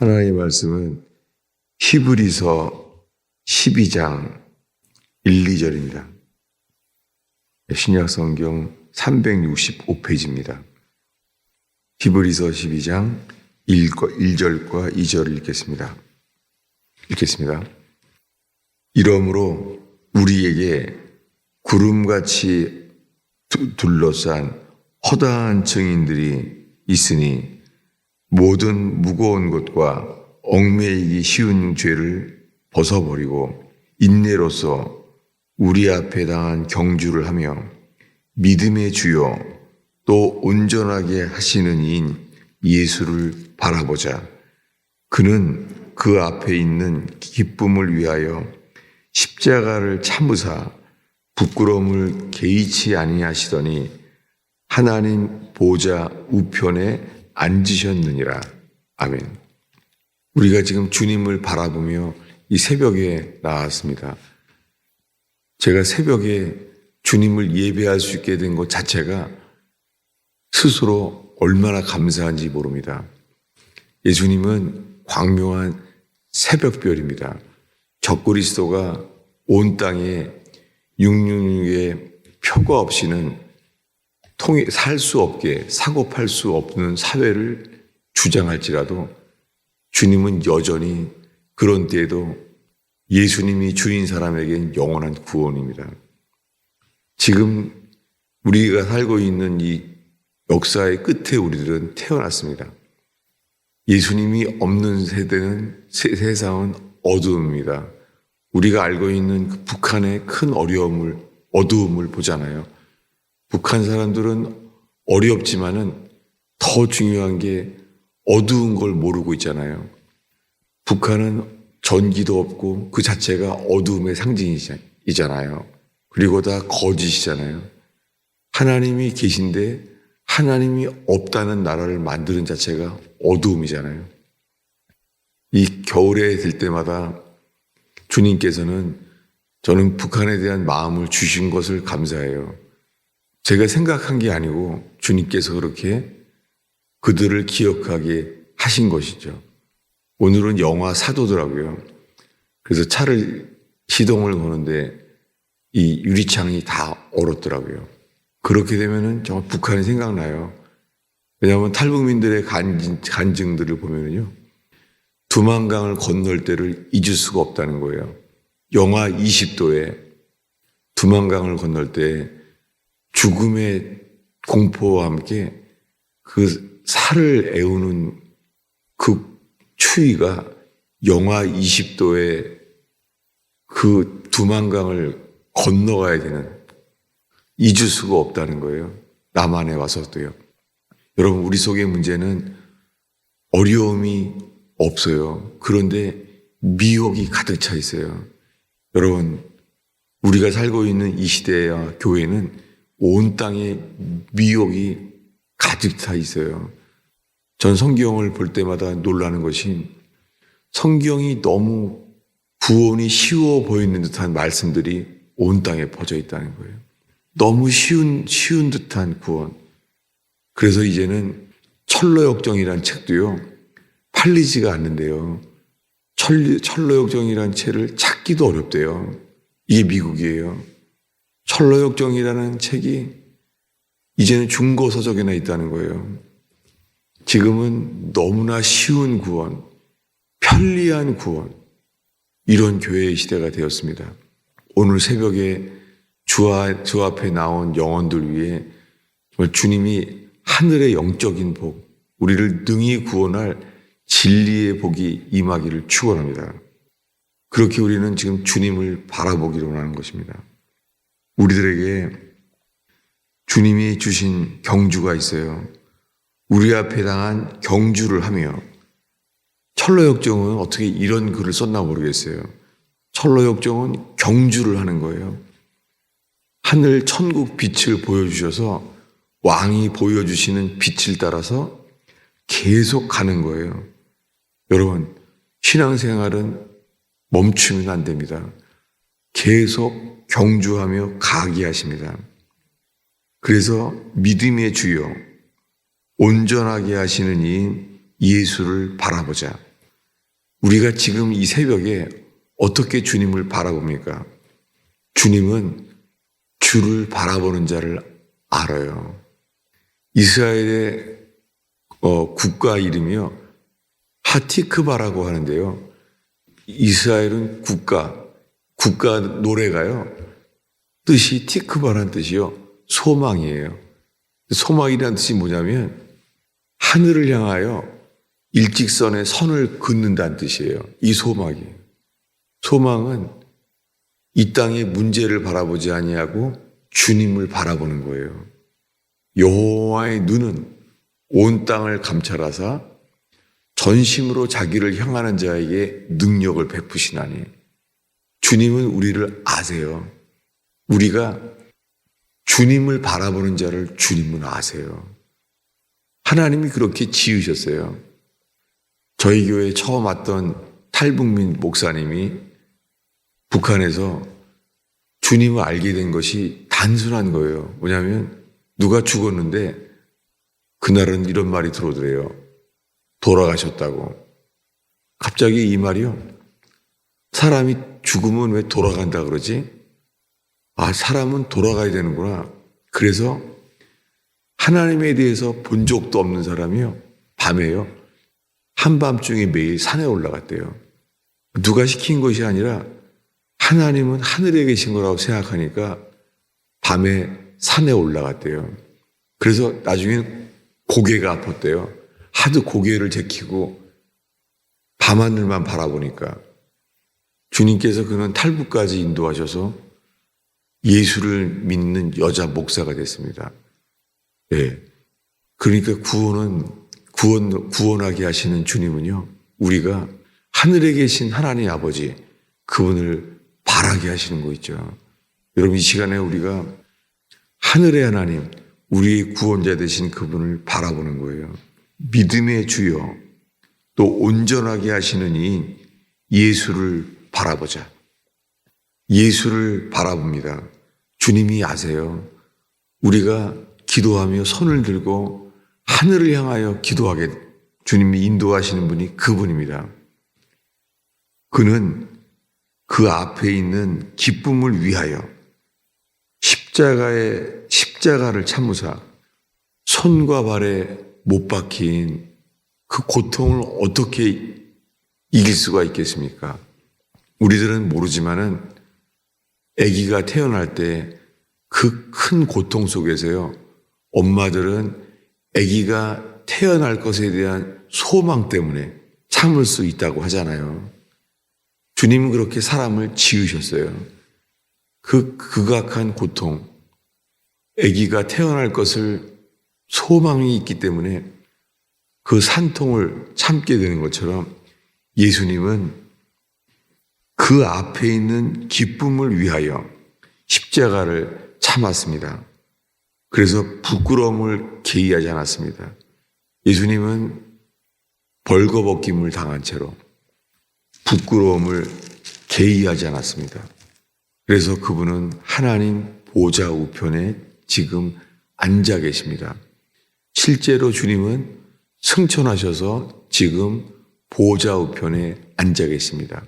하나님의 말씀은 히브리서 12장 1, 2절입니다. 신약 성경 365페이지입니다. 히브리서 12장 1절과 2절을 읽겠습니다. 읽겠습니다. 이러므로 우리에게 구름같이 두- 둘러싼 허다한 증인들이 있으니 모든 무거운 것과 얽매이기 쉬운 죄를 벗어버리고 인내로서 우리 앞에 당한 경주를 하며 믿음의 주요 또 온전하게 하시는 이인 예수를 바라보자. 그는 그 앞에 있는 기쁨을 위하여 십자가를 참으사 부끄러움을 개의치 아니하시더니 하나님 보좌 우편에 앉으셨느니라. 아멘. 우리가 지금 주님을 바라보며 이 새벽에 나왔습니다. 제가 새벽에 주님을 예배할 수 있게 된 것 자체가 스스로 얼마나 감사한지 모릅니다. 예수님은 광명한 새벽별입니다. 적그리스도가 온 땅에 666의 표가 없이는 통해 살수 없게 사고 팔 수 없는 사회를 주장할지라도 주님은 여전히 그런 때에도 예수님이 주인 사람에겐 영원한 구원입니다. 지금 우리가 살고 있는 이 역사의 끝에 우리들은 태어났습니다. 예수님이 없는 세대는 세, 세상은 어두움입니다. 우리가 알고 있는 그 북한의 큰 어려움을 어두움을 보잖아요. 북한 사람들은 어렵지만은 더 중요한 게 어두운 걸 모르고 있잖아요. 북한은 전기도 없고 그 자체가 어두움의 상징이잖아요. 그리고 다 거짓이잖아요. 하나님이 계신데 하나님이 없다는 나라를 만드는 자체가 어두움이잖아요. 이 겨울에 될 때마다 주님께서는 저는 북한에 대한 마음을 주신 것을 감사해요. 제가 생각한 게 아니고 주님께서 그렇게 그들을 기억하게 하신 것이죠. 오늘은 영화 사도더라고요. 그래서 차를 시동을 거는데 이 유리창이 다 얼었더라고요. 그렇게 되면은 정말 북한이 생각나요. 왜냐하면 탈북민들의 간증, 간증들을 보면은요. 두만강을 건널 때를 잊을 수가 없다는 거예요. 영하 20도에 두만강을 건널 때 죽음의 공포와 함께 그 살을 애우는 그 추위가 영하 20도에 그 두만강을 건너가야 되는 잊을 수가 없다는 거예요. 남한에 와서도요. 여러분, 우리 속의 문제는 어려움이 없어요. 그런데 미혹이 가득 차 있어요. 여러분, 우리가 살고 있는 이 시대와 교회는 온 땅에 미혹이 가득 차 있어요. 전 성경을 볼 때마다 놀라는 것이 성경이 너무 구원이 쉬워 보이는 듯한 말씀들이 온 땅에 퍼져 있다는 거예요. 너무 쉬운, 쉬운 듯한 구원. 그래서 이제는 철로역정이라는 책도요, 팔리지가 않는데요. 철, 철로역정이라는 책을 찾기도 어렵대요. 이게 미국이에요. 철로역정이라는 책이 이제는 중고 서적에나 있다는 거예요. 지금은 너무나 쉬운 구원, 편리한 구원, 이런 교회의 시대가 되었습니다. 오늘 새벽에 주, 앞에 나온 영혼들 위해 주님이 하늘의 영적인 복, 우리를 능히 구원할 진리의 복이 임하기를 축원합니다. 그렇게 우리는 지금 주님을 바라보기로 원하는 것입니다. 우리들에게 주님이 주신 경주가 있어요. 우리 앞에 당한 경주를 하며 철로역정은 어떻게 이런 글을 썼나 모르겠어요. 철로역정은 경주를 하는 거예요. 하늘 천국 빛을 보여주셔서 왕이 보여주시는 빛을 따라서 계속 가는 거예요. 여러분, 신앙생활은 멈추면 안 됩니다. 계속 경주하며 가게 하십니다. 그래서 믿음의 주요, 온전하게 하시는 이인 예수를 바라보자. 우리가 지금 이 새벽에 어떻게 주님을 바라봅니까? 주님은 주를 바라보는 자를 알아요. 이스라엘의 어, 국가 이름이요. 하티크바라고 하는데요. 이스라엘은 국가, 국가 노래가요. 뜻이 티크바라는 뜻이요. 소망이에요. 소망이라는 뜻이 뭐냐면 하늘을 향하여 일직선의 선을 긋는다는 뜻이에요. 이 소망이. 소망은 이 땅의 문제를 바라보지 아니하고 주님을 바라보는 거예요. 여호와의 눈은 온 땅을 감찰하사 전심으로 자기를 향하는 자에게 능력을 베푸시나니 주님은 우리를 아세요. 우리가 주님을 바라보는 자를 주님은 아세요. 하나님이 그렇게 지으셨어요. 저희 교회에 처음 왔던 탈북민 목사님이 북한에서 주님을 알게 된 것이 단순한 거예요. 뭐냐면 누가 죽었는데 그날은 이런 말이 들어오더래요. 돌아가셨다고. 갑자기 이 말이요. 사람이 죽으면 왜 돌아간다 그러지? 아, 사람은 돌아가야 되는구나. 그래서 하나님에 대해서 본 적도 없는 사람이요. 밤에요. 한밤중에 매일 산에 올라갔대요. 누가 시킨 것이 아니라 하나님은 하늘에 계신 거라고 생각하니까 밤에 산에 올라갔대요. 그래서 나중엔 고개가 아팠대요. 하도 고개를 제키고 밤하늘만 바라보니까 주님께서 그는 탈북까지 인도하셔서 예수를 믿는 여자 목사가 됐습니다. 예. 그러니까 구원은 구원 구원하게 하시는 주님은요. 우리가 하늘에 계신 하나님 아버지 그분을 바라게 하시는 거 있죠. 여러분 이 시간에 우리가 하늘의 하나님 우리의 구원자 되신 그분을 바라보는 거예요. 믿음의 주여 또 온전하게 하시는 이 예수를 바라보자. 예수를 바라봅니다. 주님이 아세요. 우리가 기도하며 손을 들고 하늘을 향하여 기도하게 주님이 인도하시는 분이 그분입니다. 그는 그 앞에 있는 기쁨을 위하여 십자가의 십자가를 참으사 손과 발에 못 박힌 그 고통을 어떻게 이길 수가 있겠습니까? 우리들은 모르지만은 아기가 태어날 때 그 큰 고통 속에서요. 엄마들은 아기가 태어날 것에 대한 소망 때문에 참을 수 있다고 하잖아요. 주님은 그렇게 사람을 지으셨어요. 그 극악한 고통, 아기가 태어날 것을 소망이 있기 때문에 그 산통을 참게 되는 것처럼 예수님은 그 앞에 있는 기쁨을 위하여 십자가를 참았습니다. 그래서 부끄러움을 개의하지 않았습니다. 예수님은 벌거벗김을 당한 채로 부끄러움을 개의하지 않았습니다. 그래서 그분은 하나님 보좌 우편에 지금 앉아 계십니다. 실제로 주님은 승천하셔서 지금 보좌 우편에 앉아 계십니다.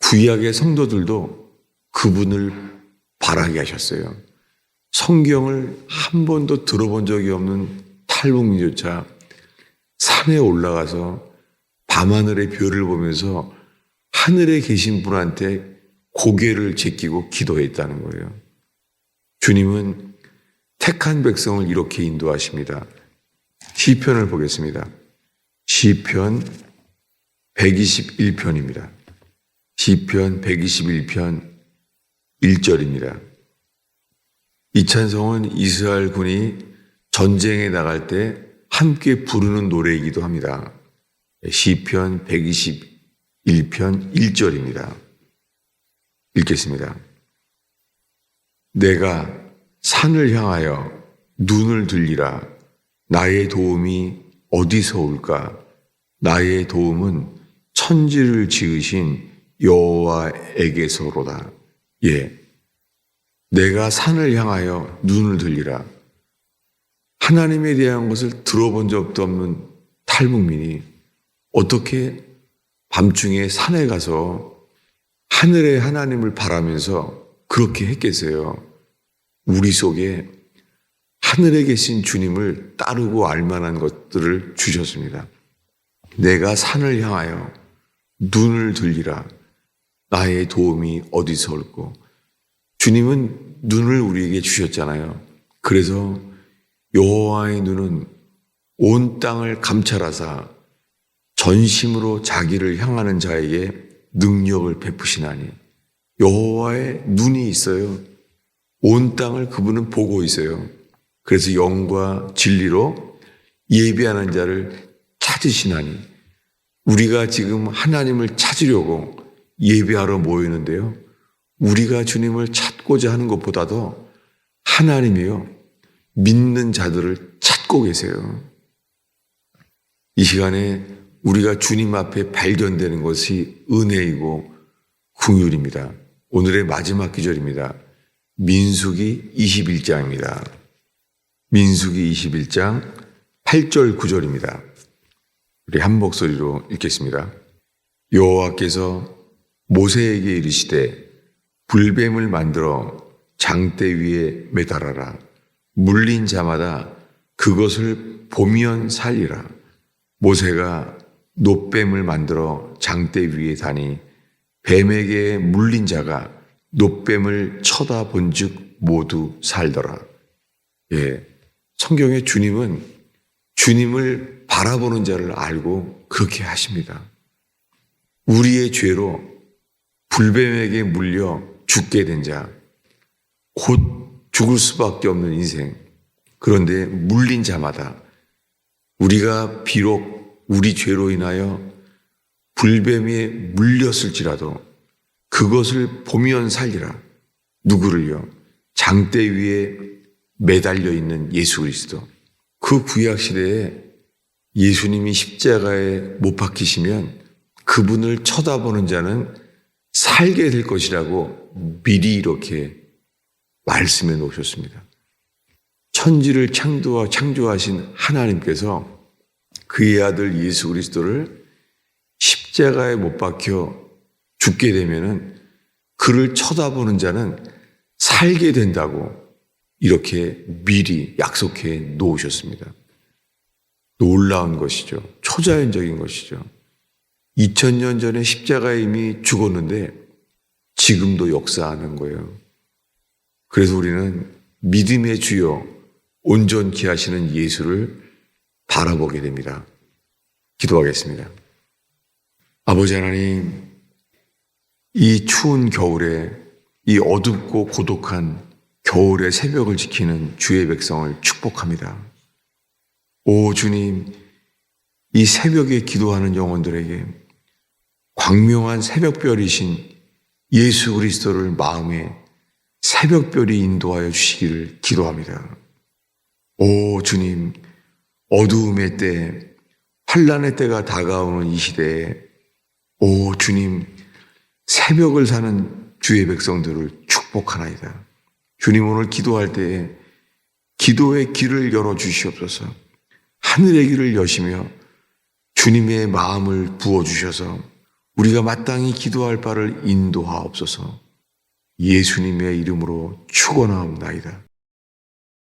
구약의 성도들도 그분을 바라게 하셨어요. 성경을 한 번도 들어본 적이 없는 탈북민조차 산에 올라가서 밤하늘의 별을 보면서 하늘에 계신 분한테 고개를 제끼고 기도했다는 거예요. 주님은 택한 백성을 이렇게 인도하십니다. 시편을 보겠습니다. 시편 121편입니다. 시편 121편 1절입니다. 이 찬송은 이스라엘 군이 전쟁에 나갈 때 함께 부르는 노래이기도 합니다. 시편 121편 1절입니다. 읽겠습니다. 내가 산을 향하여 눈을 들리라 나의 도움이 어디서 올까? 나의 도움은 천지를 지으신 여호와에게서로다. 예. 내가 산을 향하여 눈을 들리라. 하나님에 대한 것을 들어본 적도 없는 탈북민이 어떻게 밤중에 산에 가서 하늘의 하나님을 바라면서 그렇게 했겠어요. 우리 속에 하늘에 계신 주님을 따르고 알만한 것들을 주셨습니다. 내가 산을 향하여 눈을 들리라. 나의 도움이 어디서 올고. 주님은 눈을 우리에게 주셨잖아요. 그래서 여호와의 눈은 온 땅을 감찰하사 전심으로 자기를 향하는 자에게 능력을 베푸시나니 여호와의 눈이 있어요. 온 땅을 그분은 보고 있어요. 그래서 영과 진리로 예비하는 자를 찾으시나니 우리가 지금 하나님을 찾으려고 예배하러 모이는데요. 우리가 주님을 찾고자 하는 것보다도 하나님이요. 믿는 자들을 찾고 계세요. 이 시간에 우리가 주님 앞에 발견되는 것이 은혜이고 궁율입니다. 오늘의 마지막 기절입니다. 민수기 21장입니다. 민수기 21장 8절 9절입니다. 우리 한 목소리로 읽겠습니다. 여호와께서 모세에게 이르시되 불뱀을 만들어 장대 위에 매달아라. 물린 자마다 그것을 보면 살리라. 모세가 노뱀을 만들어 장대 위에 다니 뱀에게 물린 자가 노뱀을 쳐다본 즉 모두 살더라. 예. 성경의 주님은 주님을 바라보는 자를 알고 그렇게 하십니다. 우리의 죄로 불뱀에게 물려 죽게 된 자, 곧 죽을 수밖에 없는 인생. 그런데 물린 자마다 우리가 비록 우리 죄로 인하여 불뱀에 물렸을지라도 그것을 보면 살리라. 누구를요? 장대 위에 매달려 있는 예수 그리스도. 그 구약 시대에 예수님이 십자가에 못 박히시면 그분을 쳐다보는 자는 살게 될 것이라고 미리 이렇게 말씀해 놓으셨습니다. 천지를 창조하신 하나님께서 그의 아들 예수 그리스도를 십자가에 못 박혀 죽게 되면은 그를 쳐다보는 자는 살게 된다고 이렇게 미리 약속해 놓으셨습니다. 놀라운 것이죠. 초자연적인 것이죠. 2000년 전에 십자가에 이미 죽었는데 지금도 역사하는 거예요. 그래서 우리는 믿음의 주요 온전케 하시는 예수를 바라보게 됩니다. 기도하겠습니다. 아버지 하나님, 이 추운 겨울에 이 어둡고 고독한 겨울의 새벽을 지키는 주의 백성을 축복합니다. 오 주님, 이 새벽에 기도하는 영혼들에게 광명한 새벽별이신 예수 그리스도를 마음에 새벽별이 인도하여 주시기를 기도합니다. 오 주님, 어두움의 때, 환란의 때가 다가오는 이 시대에 오 주님, 새벽을 사는 주의 백성들을 축복하나이다. 주님 오늘 기도할 때에 기도의 길을 열어 주시옵소서. 하늘의 길을 여시며 주님의 마음을 부어 주셔서 우리가 마땅히 기도할 바를 인도하옵소서. 예수님의 이름으로 축원하옵나이다.